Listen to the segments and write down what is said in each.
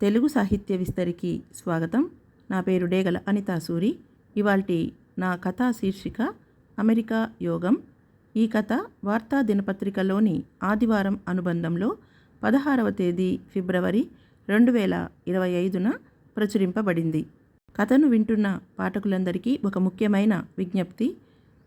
తెలుగు సాహిత్య విస్తరికి స్వాగతం. నా పేరు డేగల అనితా సూరి. ఇవాల్టి నా కథా శీర్షిక అమెరికా యోగం. ఈ కథ వార్తా దినపత్రికలోని ఆదివారం అనుబంధంలో పదహారవ తేదీ ఫిబ్రవరి రెండు వేల ఇరవై ఐదున ప్రచురింపబడింది. కథను వింటున్న పాఠకులందరికీ ఒక ముఖ్యమైన విజ్ఞప్తి.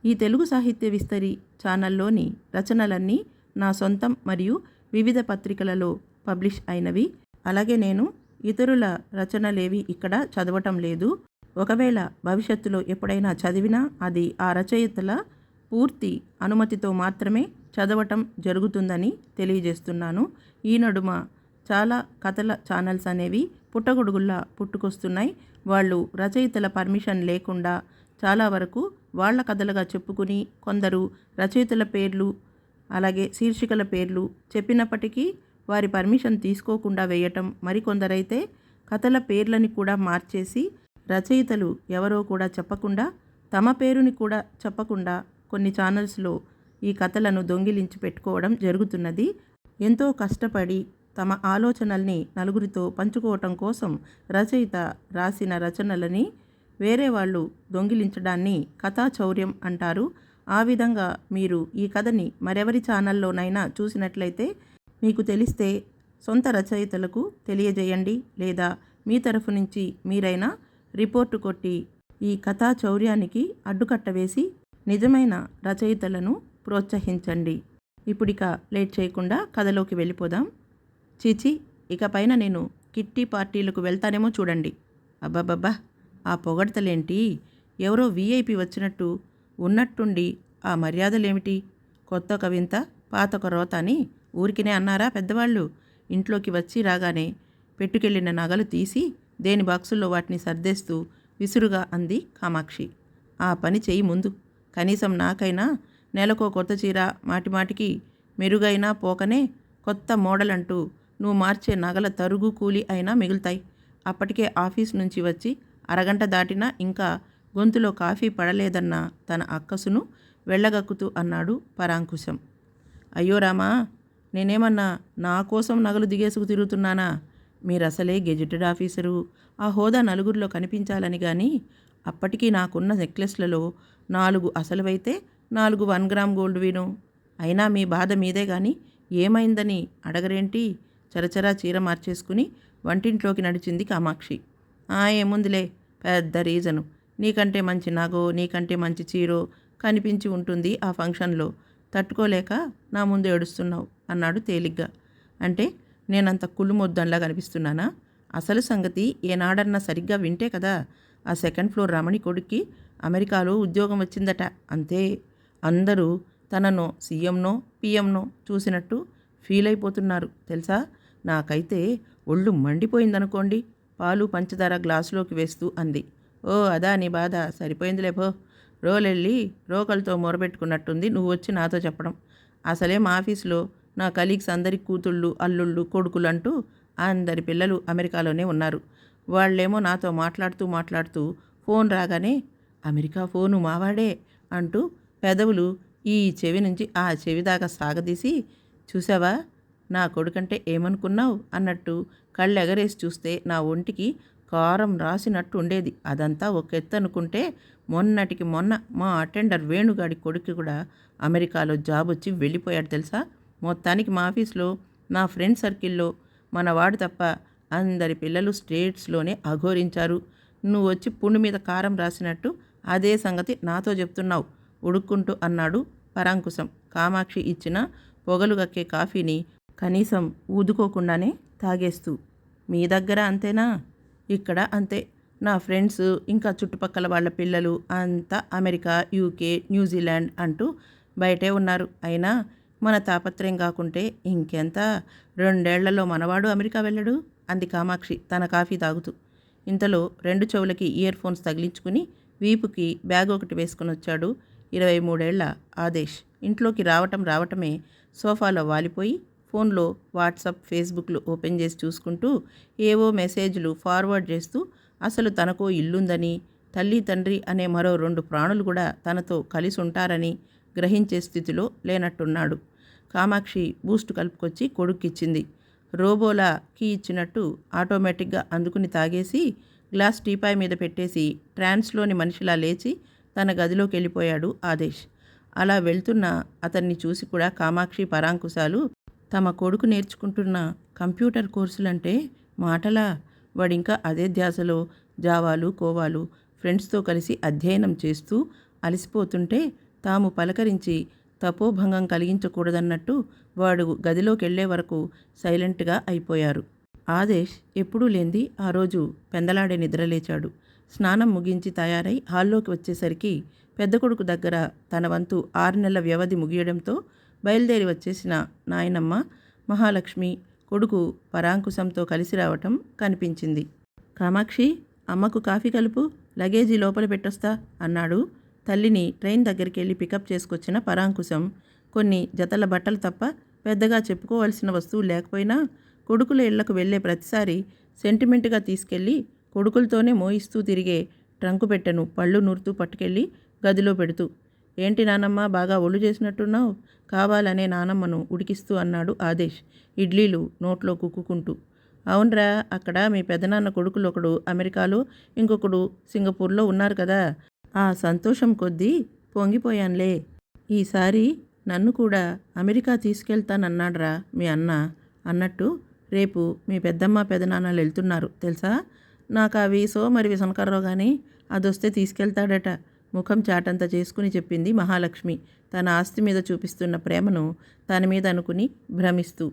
ఈ తెలుగు సాహిత్య విస్తరి ఛానల్లోని రచనలన్నీ నా సొంతం మరియు వివిధ పత్రికలలో పబ్లిష్ అయినవి. అలాగే నేను ఇతరుల రచనలేవి ఇక్కడ చదవటం లేదు. ఒకవేళ భవిష్యత్తులో ఎప్పుడైనా చదివినా అది ఆ రచయితల పూర్తి అనుమతితో మాత్రమే చదవటం జరుగుతుందని తెలియజేస్తున్నాను. ఈ నడుమ చాలా కథల ఛానల్స్ అనేవి పుట్టగొడుగుల్లా పుట్టుకొస్తున్నాయి. వాళ్ళు రచయితల పర్మిషన్ లేకుండా చాలా వరకు వాళ్ళ కథలుగా చెప్పుకుని కొందరు రచయితల పేర్లు అలాగే శీర్షికల పేర్లు చెప్పినప్పటికీ వారి పర్మిషన్ తీసుకోకుండా వేయటం మరికొందరైతే కథల పేర్లని కూడా మార్చేసి రచయితలు ఎవరో కూడా చెప్పకుండా తమ పేరుని కూడా చెప్పకుండా కొన్ని ఛానల్స్లో ఈ కథలను దొంగిలించి పెట్టుకోవడం జరుగుతున్నది. ఎంతో కష్టపడి తమ ఆలోచనల్ని నలుగురితో పంచుకోవటం కోసం రచయిత రాసిన రచనలని వేరే వాళ్ళు దొంగిలించడాన్ని కథాచౌర్యం అంటారు. ఆ విధంగా మీరు ఈ కథని మరెవరి ఛానల్లోనైనా చూసినట్లయితే మీకు తెలిస్తే సొంత రచయితలకు తెలియజేయండి లేదా మీ తరఫు నుంచి మీరైనా రిపోర్టు కొట్టి ఈ కథా చౌర్యానికి అడ్డుకట్ట వేసి నిజమైన రచయితలను ప్రోత్సహించండి. ఇప్పుడిక లేట్ చేయకుండా కథలోకి వెళ్ళిపోదాం. చీచి ఇక పైన నేను కిట్టి పార్టీలకు వెళ్తానేమో చూడండి. అబ్బబ్బబ్బా ఆ పొగడతలేంటి? ఎవరో వీఐపీ వచ్చినట్టు ఉన్నట్టుండి ఆ మర్యాదలేమిటి? కొత్త ఒక వింత పాత ఒక రోత అని ఊరికినే అన్నారా పెద్దవాళ్ళు? ఇంట్లోకి వచ్చి రాగానే పెట్టుకెళ్ళిన నగలు తీసి దేని బాక్సుల్లో వాటిని సర్దేస్తూ విసురుగా అంది కామాక్షి. ఆ పని చెయ్యి ముందు. కనీసం నాకైనా నెలకో కొత్త చీర మాటిమాటికి మెరుగైనా పోకనే కొత్త మోడల్ అంటూ నువ్వు మార్చే నగల తరుగు కూలి అయినా మిగులుతాయి. అప్పటికే ఆఫీస్ నుంచి వచ్చి అరగంట దాటినా ఇంకా గొంతులో కాఫీ పడలేదన్న తన అక్కసును వెళ్ళగక్కుతూ అన్నాడు పరాంకుశం. అయ్యో రామా! నేనేమన్నా నా కోసం నగలు దిగేసుకు తిరుగుతున్నానా? మీరసలే గెజిటెడ్ ఆఫీసరు. ఆ హోదా నలుగురిలో కనిపించాలని కానీ అప్పటికీ నాకున్న నెక్లెస్లలో నాలుగు అసలువైతే నాలుగు వన్ గ్రామ్ గోల్డ్ విను అయినా మీ బాధ మీదే కానీ ఏమైందని అడగరేంటి? చరచరా చీర మార్చేసుకుని వంటింట్లోకి నడిచింది కామాక్షి. ఆ ఏముందిలే పెద్ద రీజను. నీకంటే మంచి నగో నీకంటే మంచి చీరో కనిపించి ఉంటుంది ఆ ఫంక్షన్లో. తట్టుకోలేక నా ముందు ఏడుస్తున్నావు అన్నాడు తేలిగ్గా. అంటే నేనంత కుళ్ళుమొద్దంలా కనిపిస్తున్నానా? అసలు సంగతి ఏనాడన్నా సరిగ్గా వింటే కదా ఆ సెకండ్ ఫ్లోర్ రమణి కొడుక్కి అమెరికాలో ఉద్యోగం వచ్చిందట అంతే. అందరూ తనను సీఎంనో పిఎంనో చూసినట్టు ఫీల్ అయిపోతున్నారు తెలుసా? నాకైతే ఒళ్ళు మండిపోయిందనుకోండి పాలు పంచదార గ్లాసులోకి వేస్తూ అంది. ఓ అదా నీ బాధ సరిపోయిందిలే పో. రోలెళ్ళి రోకలతో మొరబెట్టుకున్నట్టుంది నువ్వు వచ్చి నాతో చెప్పడం. అసలే మా ఆఫీస్లో నా కలీగ్స్ అందరి కూతుళ్ళు అల్లుళ్ళు కొడుకులు అంటూ అందరి పిల్లలు అమెరికాలోనే ఉన్నారు. వాళ్ళేమో నాతో మాట్లాడుతూ మాట్లాడుతూ ఫోన్ రాగానే అమెరికా ఫోను మావాడే అంటూ పెదవులు ఈ చెవి నుంచి ఆ చెవి దాకా సాగదీసి చూసావా నా కొడుకంటే ఏమనుకున్నావు? అన్నట్టు కళ్ళు ఎగరేసి చూస్తే నా ఒంటికి కారం రాసినట్టు ఉండేది. అదంతా ఒక ఎత్తు అనుకుంటే మొన్నటికి మొన్న మా అటెండర్ వేణుగాడి కొడుకు కూడా అమెరికాలో జాబ్ వచ్చి వెళ్ళిపోయాడు తెలుసా? మొత్తానికి మా ఆఫీస్లో నా ఫ్రెండ్ సర్కిల్లో మన వాడు తప్ప అందరి పిల్లలు స్టేట్స్లోనే అఘోరించారు. నువ్వు వచ్చి పుండు మీద కారం రాసినట్టు అదే సంగతి నాతో చెప్తున్నావు. ఉడుక్కుంటూ అన్నాడు పరాంకుశం. కామాక్షి ఇచ్చిన పొగలు గక్కే కాఫీని కనీసం ఊదుకోకుండానే తాగేస్తూ. మీ దగ్గర అంతేనా? ఇక్కడ అంతే. నా ఫ్రెండ్స్ ఇంకా చుట్టుపక్కల వాళ్ళ పిల్లలు అంతా అమెరికా యూకే న్యూజిలాండ్ అంటూ బయటే ఉన్నారు. అయినా మన తాపత్రయం కాకుంటే ఇంకెంత? రెండేళ్ళలో మనవాడు అమెరికా వెళ్ళడు? అంది కామాక్షి తన కాఫీ తాగుతూ. ఇంతలో రెండు చెవులకి ఇయర్ ఫోన్స్ తగిలించుకుని వీపుకి బ్యాగ్ ఒకటి వేసుకుని వచ్చాడు ఇరవై మూడేళ్ళ ఆదేశ్. ఇంట్లోకి రావటం రావటమే సోఫాలో వాలిపోయి ఫోన్లో వాట్సాప్ ఫేస్బుక్లు ఓపెన్ చేసి చూసుకుంటూ ఏవో మెసేజ్లు ఫార్వర్డ్ చేస్తూ అసలు తనకో ఇల్లుందని తల్లి తండ్రి అనే మరో రెండు ప్రాణులు కూడా తనతో కలిసి ఉంటారని గ్రహించే స్థితిలో లేనట్టున్నాడు. కామాక్షి బూస్ట్ కలుపుకొచ్చి కొడుక్కిచ్చింది. రోబోలా కీ ఇచ్చినట్టు ఆటోమేటిక్గా అందుకుని తాగేసి గ్లాస్ టీపాయ్ మీద పెట్టేసి ట్రాన్స్లోని మనిషిలా లేచి తన గదిలోకి వెళ్ళిపోయాడు ఆదేశ్. అలా వెళ్తున్న అతన్ని చూసి కూడా కామాక్షి పరాంకుశాలు తమ కొడుకు నేర్చుకుంటున్న కంప్యూటర్ కోర్సులంటే మాటలా. వాడింకా అదే ధ్యాసలో జావాలు కోవాలు ఫ్రెండ్స్తో కలిసి అధ్యయనం చేస్తూ అలసిపోతుంటే తాము పలకరించి తపోభంగం కలిగించకూడదన్నట్టు వాడు గదిలోకి వెళ్ళే వరకు సైలెంట్గా అయిపోయారు. ఆదేశ్ ఎప్పుడూ లేంది ఆ రోజు పెందలాడే నిద్రలేచాడు స్నానం ముగించి తయారై హాల్లోకి వచ్చేసరికి పెద్ద కొడుకు దగ్గర తన వంతు ఆరు నెలల వ్యవధి ముగియడంతో బయలుదేరి వచ్చేసిన నాయనమ్మ మహాలక్ష్మి కొడుకు పరాంకుశంతో కలిసి రావటం కనిపించింది. కామాక్షి అమ్మకు కాఫీ కలుపు లగేజీ లోపల పెట్టొస్తా అన్నాడు. తల్లిని ట్రైన్ దగ్గరికి వెళ్ళి పికప్ చేసుకొచ్చిన పరాంకుశం కొన్ని జతల బట్టలు తప్ప పెద్దగా చెప్పుకోవాల్సిన వస్తువు లేకపోయినా కొడుకుల ఇళ్ళకు వెళ్ళే ప్రతిసారి సెంటిమెంట్గా తీసుకెళ్ళి కొడుకులతోనే మోయిస్తూ తిరిగే ట్రంకు పెట్టెను పళ్ళు నూరుతూ పట్టుకెళ్ళి గదిలో పెడుతూ ఏంటి నానమ్మ బాగా ఒళ్ళు చేసినట్టున్నావు? కావాలనే నానమ్మను ఉడికిస్తూ అన్నాడు ఆదేశ్ ఇడ్లీలు నోట్లో కుక్కుకుంటూ. అవునరా అక్కడ మీ పెదనాన్న కొడుకులు ఒకడు అమెరికాలో ఇంకొకడు సింగపూర్లో ఉన్నారు కదా. ఆ సంతోషం కొద్దీ పొంగిపోయానులే. ఈసారి నన్ను కూడా అమెరికా తీసుకెళ్తానన్నాడ్రా మీ అన్న అన్నట్టు రేపు మీ పెద్దమ్మ పెదనాన్నలు వెళ్తున్నారు తెలుసా? నాకు ఆ వీసో మరి విసనకర్రో కానీ అదొస్తే తీసుకెళ్తాడట. ముఖం చాటంత చేసుకుని చెప్పింది మహాలక్ష్మి. తన ఆస్తి మీద చూపిస్తున్న ప్రేమను తన మీద అనుకుని భ్రమిస్తూ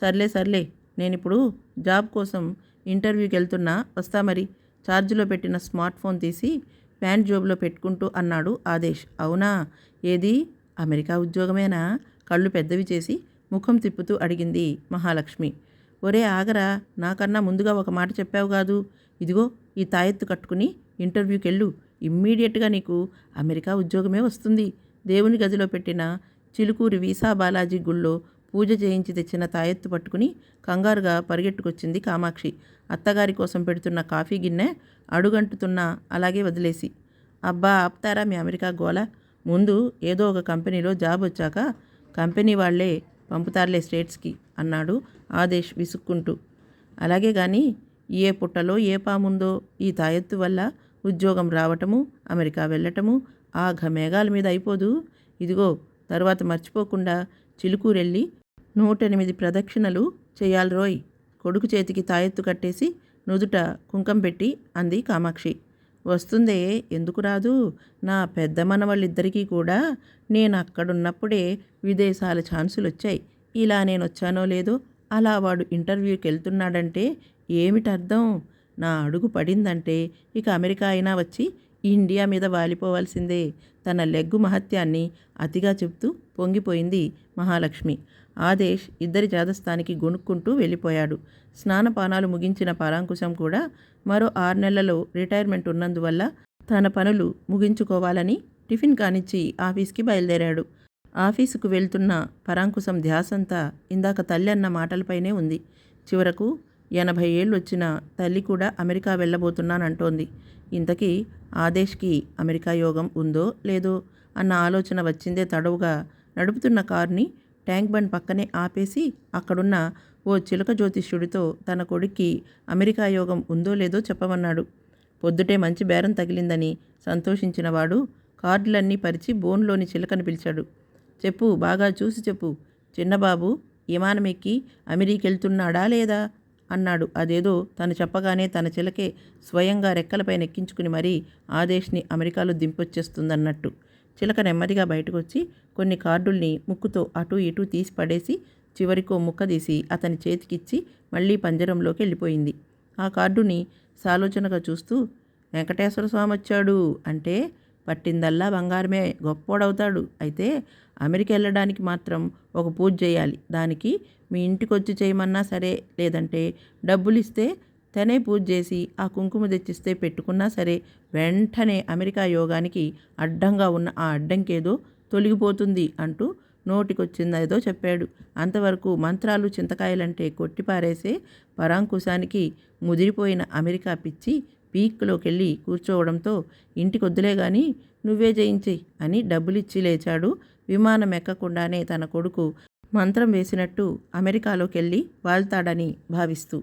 సర్లే సర్లే నేనిప్పుడు జాబ్ కోసం ఇంటర్వ్యూకి వెళ్తున్నా వస్తా మరి. ఛార్జ్లో పెట్టిన స్మార్ట్ ఫోన్ తీసి ప్యాంట్ జోబులో పెట్టుకుంటూ అన్నాడు ఆదేశ్. అవునా? ఏది? అమెరికా ఉద్యోగమేనా? కళ్ళు పెద్దవి చేసి ముఖం తిప్పుతూ అడిగింది మహాలక్ష్మి. ఒరే ఆగరా నాకన్నా ముందుగా ఒక మాట చెప్పావు కాదు. ఇదిగో ఈ తాయెత్తు కట్టుకుని ఇంటర్వ్యూకి వెళ్ళు ఇమ్మీడియట్గా నీకు అమెరికా ఉద్యోగమే వస్తుంది. దేవుని గదిలో పెట్టిన చిలుకూరి వీసా బాలాజీ గుళ్ళో పూజ చేయించి తెచ్చిన తాయెత్తు పట్టుకుని కంగారుగా పరిగెట్టుకొచ్చింది కామాక్షి. అత్తగారి కోసం పెడుతున్న కాఫీ గిన్నె అడుగంటుతున్నా అలాగే వదిలేసి అబ్బా ఆపుతారా మీ అమెరికా గోల ముందు ఏదో ఒక కంపెనీలో జాబ్ వచ్చాక కంపెనీ వాళ్ళే పంపుతారులే స్టేట్స్కి అన్నాడు ఆదేశ్ విసుక్కుంటూ. అలాగే కానీ ఏ పుట్టలో ఏ పాముందో ఈ తాయెత్తు వల్ల ఉద్యోగం రావటము అమెరికా వెళ్ళటము ఆ ఘమేఘాల మీద అయిపోదు. ఇదిగో తర్వాత మర్చిపోకుండా చిలుకూరెళ్ళి నూటెనిమిది ప్రదక్షిణలు చేయాలి రోయ్. కొడుకు చేతికి తాయెత్తు కట్టేసి నుదుట కుంకం పెట్టి అంది కామాక్షి. వస్తుందే ఎందుకు రాదు? నా పెద్ద మనవాళ్ళిద్దరికీ కూడా నేను అక్కడున్నప్పుడే విదేశాల ఛాన్సులు వచ్చాయి ఇలా నేను వచ్చానో లేదో అలా వాడు ఇంటర్వ్యూకి వెళ్తున్నాడంటే ఏమిటి అర్థం నా అడుగు పడిందంటే ఇక అమెరికా అయినా వచ్చి ఇండియా మీద వాలిపోవాల్సిందే. తన లెగ్గు మహత్యాన్ని అతిగా చెప్తూ పొంగిపోయింది మహాలక్ష్మి. ఆదేశ్ ఇద్దరి జాదస్థానికి గొనుక్కుంటూ వెళ్ళిపోయాడు. స్నానపానాలు ముగించిన పరాంకుశం కూడా మరో ఆరు నెలలలో రిటైర్మెంట్ ఉన్నందువల్ల తన పనులు ముగించుకోవాలని టిఫిన్ కానిచ్చి ఆఫీస్కి బయలుదేరాడు. ఆఫీసుకు వెళ్తున్న పరాంకుశం ధ్యాసంతా ఇందాక తల్లి అన్న మాటలపైనే ఉంది. చివరకు ఎనభై ఏళ్ళు వచ్చిన తల్లి కూడా అమెరికా వెళ్ళబోతున్నానంటోంది. ఇంతకీ ఆదేశ్కి అమెరికా యోగం ఉందో లేదో అన్న ఆలోచన వచ్చిందే తడవుగా నడుపుతున్న కారుని ట్యాంక్ బండ్ పక్కనే ఆపేసి అక్కడున్న ఓ చిలక జ్యోతిష్యుడితో తన కొడుక్కి అమెరికా యోగం ఉందో లేదో చెప్పమన్నాడు. పొద్దుటే మంచి బేరం తగిలిందని సంతోషించినవాడు కార్డులన్నీ పరిచి బోన్లోని చిలకను పిలిచాడు. చెప్పు బాగా చూసి చెప్పు. చిన్నబాబు విమానం ఎక్కి అమెరికెళ్తున్నాడా లేదా? అన్నాడు. అదేదో తను చెప్పగానే తన చిలకే స్వయంగా రెక్కలపై నెక్కించుకుని మరీ ఆదేశ్ని అమెరికాలో దింపొచ్చేస్తుందన్నట్టు. చిలక నెమ్మదిగా బయటకు వచ్చి కొన్ని కార్డుల్ని ముక్కుతో అటూ ఇటూ తీసి పడేసి చివరికో ముక్క తీసి అతని చేతికిచ్చి మళ్ళీ పంజరంలోకి వెళ్ళిపోయింది. ఆ కార్డుని సాలోచనగా చూస్తూ వెంకటేశ్వర స్వామి వచ్చాడు అంటే పట్టిందల్లా బంగారమే గొప్పోడవుతాడు. అయితే అమెరికా వెళ్ళడానికి మాత్రం ఒక పూజ చేయాలి. దానికి మీ ఇంటికి వచ్చి చేయమన్నా సరే లేదంటే డబ్బులు ఇస్తే తనే పూజ చేసి ఆ కుంకుమ తెచ్చిస్తే పెట్టుకున్నా సరే వెంటనే అమెరికా యోగానికి అడ్డంగా ఉన్న ఆ అడ్డంకేదో తొలగిపోతుంది అంటూ నోటికొచ్చిందేదో చెప్పాడు. అంతవరకు మంత్రాలు చింతకాయలంటే కొట్టిపారేసే పరాంకుశానికి ముదిరిపోయిన అమెరికా పిచ్చి పీక్లోకి వెళ్ళి కూర్చోవడంతో ఇంటికొద్దులే గాని నువ్వే జయించేయి అని డబ్బులిచ్చి లేచాడు. విమానం ఎక్కకుండానే తన కొడుకు మంత్రం వేసినట్టు అమెరికాలోకెళ్ళి వాళ్తాడని భావిస్తూ.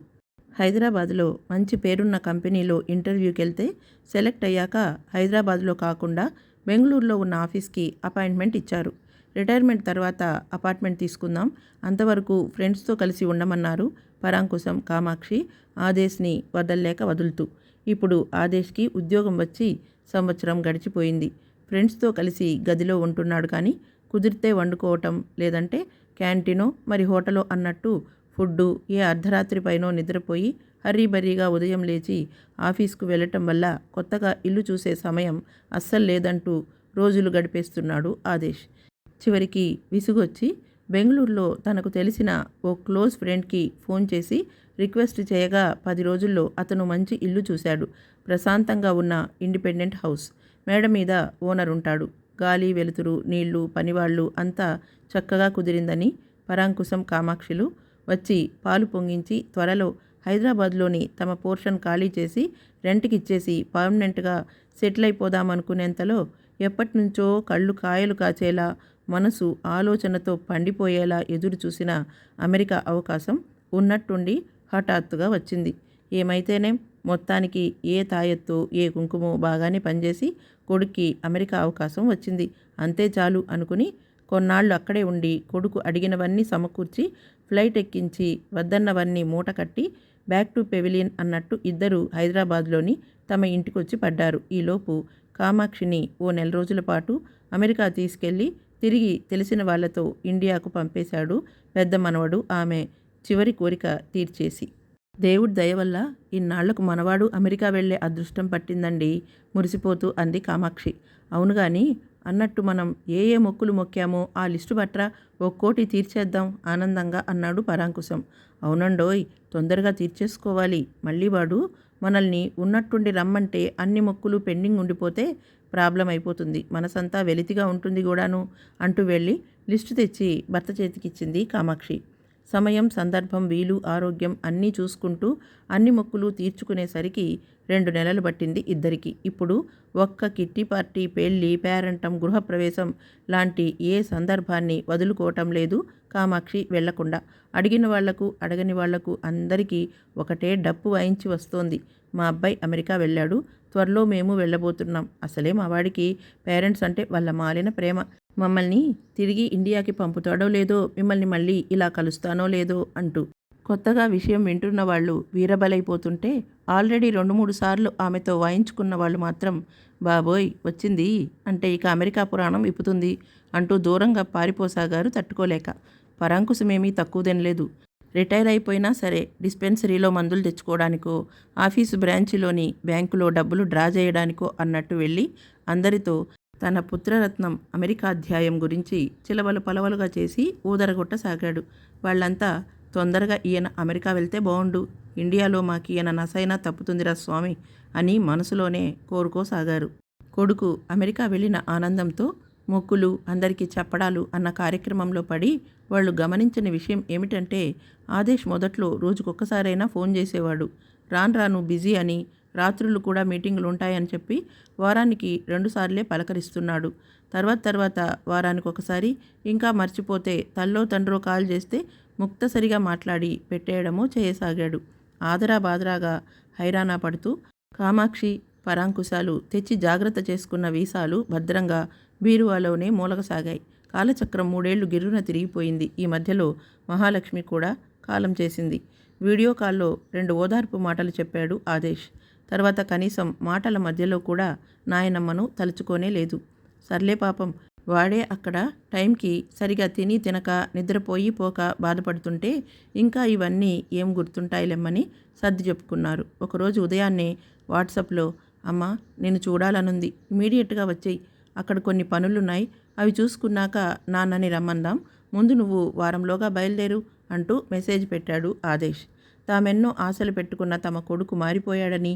హైదరాబాద్లో మంచి పేరున్న కంపెనీలో ఇంటర్వ్యూకి వెళ్తే సెలెక్ట్ అయ్యాక హైదరాబాద్లో కాకుండా బెంగళూరులో ఉన్న ఆఫీస్కి అపాయింట్మెంట్ ఇచ్చారు. రిటైర్మెంట్ తర్వాత అపార్ట్మెంట్ తీసుకుందాం అంతవరకు ఫ్రెండ్స్తో కలిసి ఉండమన్నారు పరాంకుశం కామాక్షి ఆదేశ్ని వదల్లేక వదులుతూ. ఇప్పుడు ఆదేశ్కి ఉద్యోగం వచ్చి సంవత్సరం గడిచిపోయింది. ఫ్రెండ్స్తో కలిసి గదిలో ఉంటున్నాడు కానీ కుదిరితే వండుకోవటం లేదంటే క్యాంటీనో మరి హోటలో అన్నట్టు ఫుడ్డు ఏ అర్ధరాత్రి పైనో నిద్రపోయి హర్రీబర్రీగా ఉదయం లేచి ఆఫీస్కు వెళ్ళటం వల్ల కొత్తగా ఇల్లు చూసే సమయం అస్సలు లేదంటూ రోజులు గడిపేస్తున్నాడు ఆదేశ్ చివరికి విసుగొచ్చి బెంగళూరులో తనకు తెలిసిన ఓ క్లోజ్ ఫ్రెండ్కి ఫోన్ చేసి రిక్వెస్ట్ చేయగా పది రోజుల్లో అతను మంచి ఇల్లు చూశాడు. ప్రశాంతంగా ఉన్న ఇండిపెండెంట్ హౌస్. మేడ మీద ఓనర్ ఉంటాడు. గాలి వెలుతురు నీళ్ళు పనివాళ్ళు అంతా చక్కగా కుదిరిందని పరాంకుశం కామాక్షులు వచ్చి పాలు పొంగించి త్వరలో హైదరాబాద్లోని తమ పోర్షన్ ఖాళీ చేసి రెంట్కి ఇచ్చేసి పర్మనెంట్గా సెటిల్ అయిపోదామనుకునేంతలో ఎప్పటినుంచో కళ్ళు కాయలు కాచేలా మనసు ఆలోచనతో పండిపోయేలా ఎదురు చూసిన అమెరికా అవకాశం ఉన్నట్టుండి హఠాత్తుగా వచ్చింది. ఏమైతేనేం మొత్తానికి ఏ తాయెత్తు ఏ కుంకుమ బాగానే పనిచేసి కొడుక్కి అమెరికా అవకాశం వచ్చింది. అంతే చాలు అనుకుని కొన్నాళ్ళు అక్కడే ఉండి కొడుకు అడిగినవన్నీ సమకూర్చి ఫ్లైట్ ఎక్కించి వద్దన్నవన్నీ మూట కట్టి బ్యాక్ టు పెవిలియన్ అన్నట్టు ఇద్దరు హైదరాబాద్లోని తమ ఇంటికొచ్చి పడ్డారు. ఈలోపు కామాక్షిని ఓ నెల రోజుల పాటు అమెరికా తీసుకెళ్ళి తిరిగి తెలిసిన వాళ్ళతో ఇండియాకు పంపేశాడు పెద్ద మనవడు. ఆమె చివరి కోరిక తీర్చేసి. దేవుడి దయ వల్ల ఇన్నాళ్ళకు మనవాడు అమెరికా వెళ్ళే అదృష్టం పట్టిందండి మురిసిపోతూ అంది కామాక్షి. అవును కానీ అన్నట్టు మనం ఏ ఏ మొక్కులు మొక్కామో ఆ లిస్టు బట్రా ఒక్కోటి తీర్చేద్దాం ఆనందంగా అన్నాడు పరాంకుశం. అవునండోయ్ తొందరగా తీర్చేసుకోవాలి. మళ్ళీ వాడు మనల్ని ఉన్నట్టుండి రమ్మంటే అన్ని మొక్కులు పెండింగ్ ఉండిపోతే ప్రాబ్లం అయిపోతుంది. మనసంతా వెలితిగా ఉంటుంది కూడాను అంటూ వెళ్ళి లిస్టు తెచ్చి భర్త చేతికిచ్చింది కామాక్షి. సమయం సందర్భం వీలు ఆరోగ్యం అన్నీ చూసుకుంటూ అన్ని మొక్కులు తీర్చుకునేసరికి రెండు నెలలు పట్టింది ఇద్దరికి. ఇప్పుడు ఒక్క కిట్టి పార్టీ పెళ్ళి పేరంటం గృహప్రవేశం లాంటి ఏ సందర్భాన్ని వదులుకోవటం లేదు కామాక్షి వెళ్ళకుండా. అడిగిన వాళ్ళకు అడగని వాళ్ళకు అందరికీ ఒకటే డప్పు వాయించి వస్తోంది. మా అబ్బాయి అమెరికా వెళ్ళాడు. త్వరలో మేము వెళ్ళబోతున్నాం. అసలే మా వాడికి పేరెంట్స్ అంటే వాళ్ళ మాలిన ప్రేమ. మమ్మల్ని తిరిగి ఇండియాకి పంపుతాడో లేదో మిమ్మల్ని మళ్ళీ ఇలా కలుస్తానో లేదో అంటూ. కొత్తగా విషయం వింటున్న వాళ్ళు వీరబలైపోతుంటే ఆల్రెడీ రెండు మూడు సార్లు ఆమెతో వాయించుకున్న వాళ్ళు మాత్రం బాబోయ్ వచ్చింది. అంటే ఇక అమెరికా పురాణం విప్పుతుంది అంటూ దూరంగా పారిపోసాగారు తట్టుకోలేక. పరాంకుశమేమీ తక్కువదనలేదు రిటైర్ అయిపోయినా సరే డిస్పెన్సరీలో మందులు తెచ్చుకోవడానికో ఆఫీసు బ్రాంచిలోని బ్యాంకులో డబ్బులు డ్రా చేయడానికో అన్నట్టు వెళ్ళి అందరితో తన పుత్రరత్నం అమెరికా అధ్యాయం గురించి చిలవలు పలవలుగా చేసి ఊదరగొట్టసాగాడు. వాళ్ళంతా తొందరగా ఈయన అమెరికా వెళ్తే బాగుండు ఇండియాలో మాకు ఈయన నసైనా తప్పుతుందిరా స్వామి అని మనసులోనే కోరుకోసాగారు. కొడుకు అమెరికా వెళ్ళిన ఆనందంతో మొక్కులు అందరికీ చెప్పడాలు అన్న కార్యక్రమంలో పడి వాళ్ళు గమనించిన విషయం ఏమిటంటే ఆదేశ్ మొదట్లో రోజుకొక్కసారైనా ఫోన్ చేసేవాడు. రాను రాను బిజీ అని రాత్రులు కూడా మీటింగులు ఉంటాయని చెప్పి వారానికి రెండుసార్లే పలకరిస్తున్నాడు. తర్వాత తర్వాత వారానికి ఒకసారి ఇంకా మర్చిపోతే తల్లో తండ్రో కాల్ చేస్తే ముక్తసరిగా మాట్లాడి పెట్టేయడమో చేయసాగాడు. ఆదరా బాదరాగా హైరానా పడుతూ కామాక్షి పరాంకుశాలు తెచ్చి జాగ్రత్త చేసుకున్న వీసాలు భద్రంగా బీరువాలోనే మూలగసాగాయి. కాలచక్రం మూడేళ్ళు గిర్రున తిరిగిపోయింది. ఈ మధ్యలో మహాలక్ష్మి కూడా కాలం చేసింది. వీడియో కాల్లో రెండు ఓదార్పు మాటలు చెప్పాడు ఆదేశ్. తర్వాత కనీసం మాటల మధ్యలో కూడా నాయనమ్మను తలుచుకోనే లేదు. సర్లే పాపం వాడే అక్కడ టైంకి సరిగా తిని తినక నిద్రపోయి పోక బాధపడుతుంటే ఇంకా ఇవన్నీ ఏం గుర్తుంటాయిలెమ్మని సర్ది చెప్పుకున్నారు. ఒకరోజు ఉదయాన్నే వాట్సాప్లో అమ్మ నేను చూడాలనుంది. ఇమీడియట్గా వచ్చేయి. అక్కడ కొన్ని పనులున్నాయి. అవి చూసుకున్నాక నాన్నని రమ్మందాం. ముందు నువ్వు వారంలోగా బయలుదేరు అంటూ మెసేజ్ పెట్టాడు ఆదేశ్. తామెన్నో ఆశలు పెట్టుకున్న తమ కొడుకు మారిపోయాడని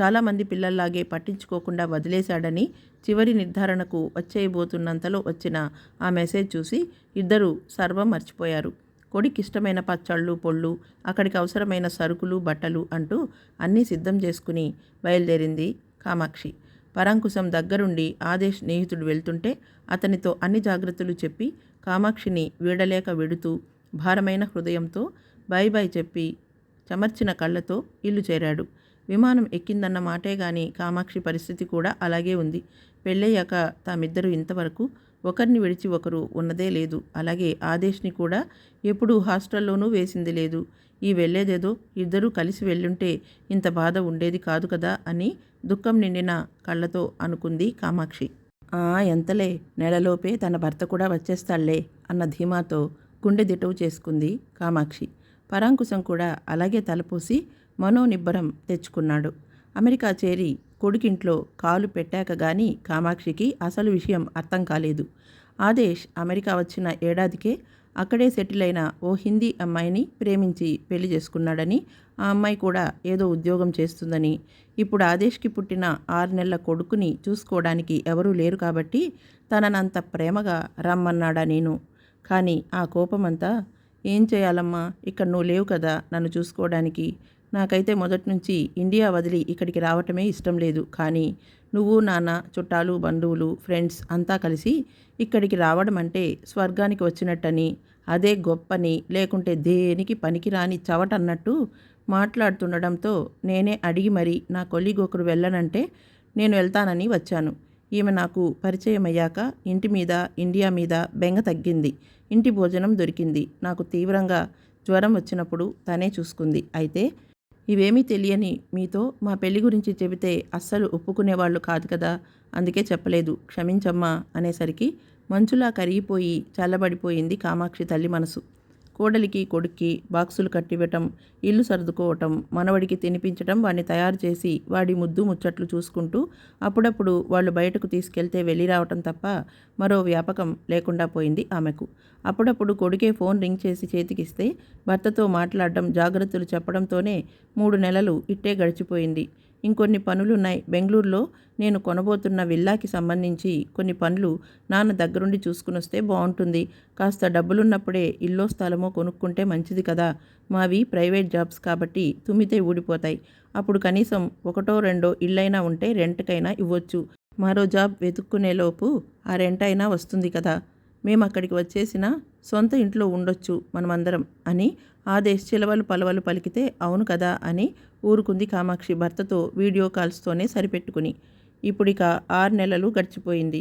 చాలామంది పిల్లల్లాగే పట్టించుకోకుండా వదిలేశాడని చివరి నిర్ధారణకు వచ్చేయబోతున్నంతలో వచ్చిన ఆ మెసేజ్ చూసి ఇద్దరూ సర్వం మర్చిపోయారు. కొడికి ఇష్టమైన పచ్చళ్ళు పొళ్ళు అక్కడికి అవసరమైన సరుకులు బట్టలు అంటూ అన్నీ సిద్ధం చేసుకుని బయలుదేరింది కామాక్షి. పరాంకుశం దగ్గరుండి ఆదేశ్ స్నేహితుడు వెళ్తుంటే అతనితో అన్ని జాగ్రత్తలు చెప్పి కామాక్షిని వీడలేక విడుతూ భారమైన హృదయంతో బై బై చెప్పి చమర్చిన కళ్ళతో ఇల్లు చేరాడు. విమానం ఎక్కిందన్న మాటే గాని కామాక్షి పరిస్థితి కూడా అలాగే ఉంది. పెళ్ళయ్యాక తామిద్దరూ ఇంతవరకు ఒకరిని విడిచి ఒకరు ఉన్నదే లేదు. అలాగే ఆదేశ్ని కూడా ఎప్పుడూ హాస్టల్లోనూ వేసింది లేదు. ఈ వెళ్ళేదేదో ఇద్దరూ కలిసి వెళ్ళుంటే ఇంత బాధ ఉండేది కాదు కదా అని దుఃఖం నిండిన కళ్ళతో అనుకుంది కామాక్షి. ఆ ఎంతలే నెలలోపే తన భర్త కూడా వచ్చేస్తాళ్ళే అన్న ధీమాతో గుండె దిటవు చేసుకుంది కామాక్షి. పరాంకుశం కూడా అలాగే తలపోసి మనోనిబ్బరం తెచ్చుకున్నాడు. అమెరికా చేరి కొడుకింట్లో కాలు పెట్టాక గాని కామాక్షికి అసలు విషయం అర్థం కాలేదు. ఆదేశ్ అమెరికా వచ్చిన ఏడాదికే అక్కడే సెటిల్ అయిన ఓ హిందీ అమ్మాయిని ప్రేమించి పెళ్ళి చేసుకున్నాడని ఆ అమ్మాయి కూడా ఏదో ఉద్యోగం చేస్తుందని ఇప్పుడు ఆదేశ్కి పుట్టిన ఆరు నెలల కొడుకుని చూసుకోవడానికి ఎవరూ లేరు కాబట్టి తననంత ప్రేమగా రమ్మన్నాడా నేను. కానీ ఆ కోపమంతా ఏం చేయాలమ్మా? ఇక్కడ నువ్వు లేవు కదా నన్ను చూసుకోవడానికి. నాకైతే మొదటి నుంచి ఇండియా వదిలి ఇక్కడికి రావటమే ఇష్టం లేదు. కానీ నువ్వు నాన్న చుట్టాలు బంధువులు ఫ్రెండ్స్ అంతా కలిసి ఇక్కడికి రావడం అంటే స్వర్గానికి వచ్చినట్టని అదే గొప్పని లేకుంటే దేనికి పనికిరాని చవటన్నట్టు మాట్లాడుతుండడంతో నేనే అడిగి మరి నా కొలీగ్ ఒకరు వెళ్ళనంటే నేను వెళ్తానని వచ్చాను. ఈమె నాకు పరిచయం అయ్యాక ఇంటి మీద ఇండియా మీద బెంగ తగ్గింది. ఇంటి భోజనం దొరికింది. నాకు తీవ్రంగా జ్వరం వచ్చినప్పుడు తనే చూసుకుంది. అయితే ఇవేమీ తెలియని మీతో మా పెళ్ళి గురించి చెబితే అస్సలు ఒప్పుకునేవాళ్ళు కాదు కదా? అందుకే చెప్పలేదు. క్షమించమ్మా అనేసరికి మంచులా కరిగిపోయి చల్లబడిపోయింది కామాక్షి తల్లి మనసు. కోడలికి కొడుక్కి బాక్సులు కట్టివ్వటం ఇల్లు సర్దుకోవటం మనవడికి తినిపించటం వాడిని తయారు చేసి వాడి ముద్దు ముచ్చట్లు చూసుకుంటూ అప్పుడప్పుడు వాళ్ళు బయటకు తీసుకెళ్తే వెళ్ళి రావటం తప్ప మరో వ్యాపకం లేకుండా పోయింది ఆమెకు. అప్పుడప్పుడు కొడుకే ఫోన్ రింగ్ చేసి చేతికిస్తే భర్తతో మాట్లాడడం జాగ్రత్తలు చెప్పడంతోనే మూడు నెలలు ఇట్టే గడిచిపోయింది. ఇంకొన్ని పనులున్నాయి. బెంగళూరులో నేను కొనబోతున్న విల్లాకి సంబంధించి కొన్ని పనులు నాన్న దగ్గరుండి చూసుకుని వస్తే బాగుంటుంది కాస్త డబ్బులున్నప్పుడే ఇల్లో స్థలమో కొనుక్కుంటే మంచిది కదా. మావి ప్రైవేట్ జాబ్స్ కాబట్టి తుమ్మితే ఊడిపోతాయి. అప్పుడు కనీసం ఒకటో రెండో ఇళ్ళైనా ఉంటే రెంట్కైనా ఇవ్వచ్చు. మరో జాబ్ వెతుక్కునేలోపు ఆ రెంట్ అయినా వస్తుంది కదా. మేము అక్కడికి వచ్చేసిన సొంత ఇంట్లో ఉండొచ్చు మనమందరం అని ఆదేశ్ చిలవలు పలవలు పలికితే అవును కదా అని ఊరుకుంది కామాక్షి భర్తతో వీడియో కాల్స్తోనే సరిపెట్టుకుని. ఇప్పుడిక ఆరు నెలలు గడిచిపోయింది.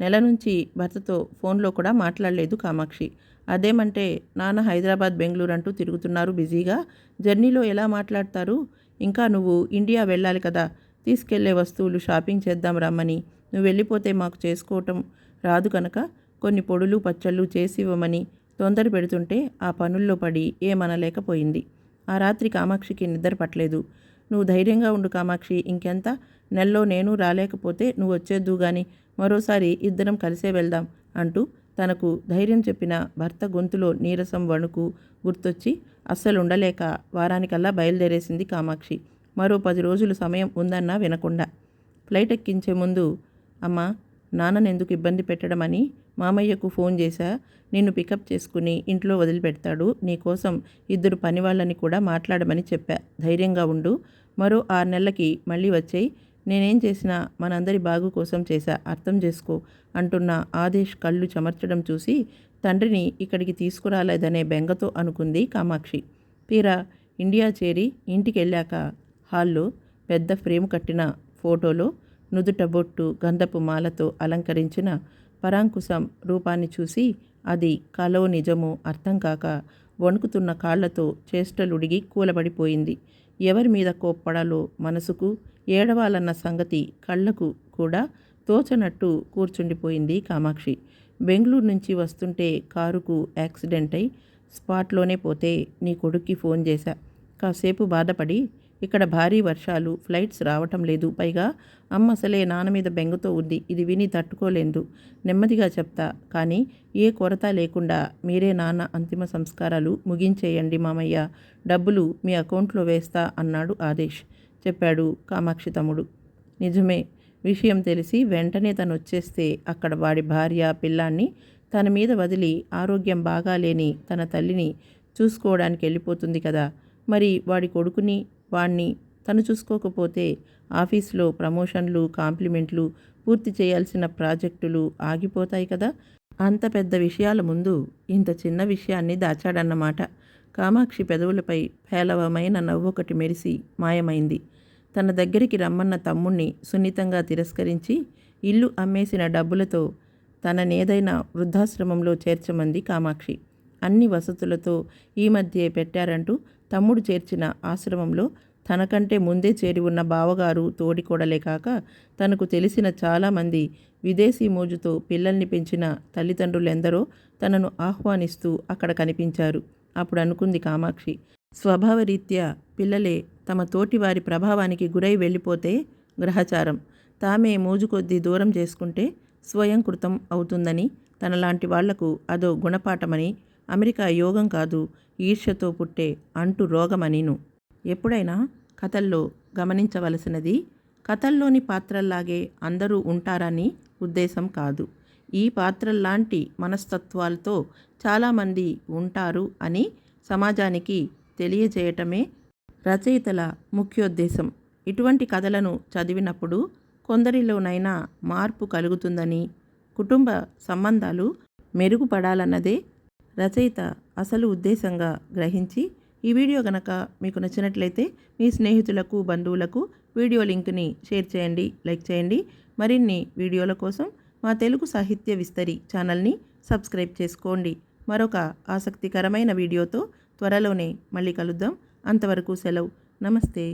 నెల నుంచి భర్తతో ఫోన్లో కూడా మాట్లాడలేదు కామాక్షి. అదేమంటే నాన్న హైదరాబాద్ బెంగళూరు అంటూ తిరుగుతున్నారు బిజీగా. జర్నీలో ఎలా మాట్లాడతారు? ఇంకా నువ్వు ఇండియా వెళ్ళాలి కదా. తీసుకెళ్ళే వస్తువులు షాపింగ్ చేద్దాం రమ్మని. నువ్వు వెళ్ళిపోతే మాకు చేసుకోవటం రాదు కనుక కొన్ని పొడులు పచ్చళ్ళు చేసి ఇవ్వమని తొందర పెడుతుంటే ఆ పనుల్లో పడి ఏమనలేకపోయింది. ఆ రాత్రి కామాక్షికి నిద్ర పట్టలేదు. నువ్వు ధైర్యంగా ఉండు కామాక్షి ఇంకెంత? నెలలో నేను రాలేకపోతే నువ్వు వచ్చేద్దు గాని మరోసారి ఇద్దరం కలిసే వెళ్దాం అంటూ తనకు ధైర్యం చెప్పిన భర్త గొంతులో నీరసం వణుకు గుర్తొచ్చి అస్సలు ఉండలేక వారానికల్లా బయలుదేరేసింది కామాక్షి. మరో పది రోజులు సమయం ఉందన్నా వినకుండా. ఫ్లైట్ ఎక్కించే ముందు అమ్మా నాన్ననెందుకు ఇబ్బంది పెట్టడమని మామయ్యకు ఫోన్ చేశా నిన్ను పికప్ చేసుకుని ఇంట్లో వదిలిపెడతాడు నీకోసం ఇద్దరు పని వాళ్ళని కూడా మాట్లాడమని చెప్పా. ధైర్యంగా ఉండు. మరో ఆరు నెలలకి మళ్ళీ వచ్చేయి. నేనేం చేసినా మనందరి బాగు కోసం చేశా. అర్థం చేసుకో అంటున్న ఆదేశ్ కళ్ళు చెమర్చడం చూసి తండ్రిని ఇక్కడికి తీసుకురాలేదనే బెంగతో అనుకుంది కామాక్షి. తీరా ఇండియా చేరి ఇంటికి వెళ్ళాక హాల్లో పెద్ద ఫ్రేమ్ కట్టిన ఫోటోలో నుదుట బొట్టు గంధపు మాలతో అలంకరించిన పరాంకుశం రూపాన్ని చూసి అది కలో నిజమో అర్థం కాక వణుకుతున్న కాళ్ళతో చేష్టలుడిగి కూలబడిపోయింది. ఎవరి మీద కోప్పడాలో మనసుకు ఏడవాలన్న సంగతి కళ్ళకు కూడా తోచనట్టు కూర్చుండిపోయింది కామాక్షి. బెంగళూరు నుంచి వస్తుంటే కారుకు యాక్సిడెంట్ అయి స్పాట్లోనే పోతే నీ కొడుక్కి ఫోన్ చేశా. కాసేపు బాధపడి ఇక్కడ భారీ వర్షాలు ఫ్లైట్స్ రావటం లేదు. పైగా అమ్మ అసలే నాన్న మీద బెంగతో ఉంది. ఇది విని తట్టుకోలేదు. నెమ్మదిగా చెప్తా. కానీ ఏ కొరత లేకుండా మీరే నాన్న అంతిమ సంస్కారాలు ముగించేయండి మామయ్య. డబ్బులు మీ అకౌంట్లో వేస్తా అన్నాడు ఆదేశ్. చెప్పాడు కామాక్షి తమ్ముడు. నిజమే. విషయం తెలిసి వెంటనే తను వచ్చేస్తే అక్కడ వాడి భార్య పిల్లాన్ని తన మీద వదిలి ఆరోగ్యం బాగాలేని తన తల్లిని చూసుకోవడానికి వెళ్ళిపోతుంది కదా. మరి వాడి కొడుకుని వాణ్ణి తను చూసుకోకపోతే ఆఫీస్లో ప్రమోషన్లు కాంప్లిమెంట్లు పూర్తి చేయాల్సిన ప్రాజెక్టులు ఆగిపోతాయి కదా? అంత పెద్ద విషయాల ముందు ఇంత చిన్న విషయాన్ని దాచాడన్నమాట. కామాక్షి పెదవులపై పేలవమైన నవ్వొకటి మెరిసి మాయమైంది. తన దగ్గరికి రమ్మన్న తమ్ముణ్ణి సున్నితంగా తిరస్కరించి ఇల్లు అమ్మేసిన డబ్బులతో తననేదైనా వృద్ధాశ్రమంలో చేర్చమంది కామాక్షి. అన్ని వసతులతో ఈ మధ్యే పెట్టారంటూ తమ్ముడు చేర్చిన ఆశ్రమంలో తనకంటే ముందే చేరి ఉన్న బావగారు తోడికోడలే కాక తనకు తెలిసిన చాలామంది విదేశీ మోజుతో పిల్లల్ని పెంచిన తల్లిదండ్రులెందరో తనను ఆహ్వానిస్తూ అక్కడ కనిపించారు. అప్పుడు అనుకుంది కామాక్షి స్వభావరీత్యా పిల్లలే తమ తోటి వారి ప్రభావానికి గురై వెళ్ళిపోతే గ్రహచారం. తామే మోజు కొద్దీ దూరం చేసుకుంటే స్వయంకృతం అవుతుందని తనలాంటి వాళ్ళకు అదో గుణపాఠమని అమెరికా యోగం కాదు ఈర్ష్యతో పుట్టే అంటు రోగమనిను. ఎప్పుడైనా కథల్లో గమనించవలసినది కథల్లోని పాత్రల్లాగే అందరూ ఉంటారని ఉద్దేశం కాదు. ఈ పాత్రల్లాంటి మనస్తత్వాలతో చాలామంది ఉంటారు అని సమాజానికి తెలియజేయటమే రచయితల ముఖ్యోద్దేశం. ఇటువంటి కథలను చదివినప్పుడు కొందరిలోనైనా మార్పు కలుగుతుందని కుటుంబ సంబంధాలు మెరుగుపడాలన్నదే రచయిత అసలు ఉద్దేశంగా గ్రహించి ఈ వీడియో కనుక మీకు నచ్చినట్లయితే మీ స్నేహితులకు బంధువులకు వీడియో లింక్ని షేర్ చేయండి లైక్ చేయండి. మరిన్ని వీడియోల కోసం మా తెలుగు సాహిత్య విస్తరి ఛానల్ని సబ్స్క్రైబ్ చేసుకోండి. మరొక ఆసక్తికరమైన వీడియోతో త్వరలోనే మళ్ళీ కలుద్దాం. అంతవరకు సెలవు. నమస్తే.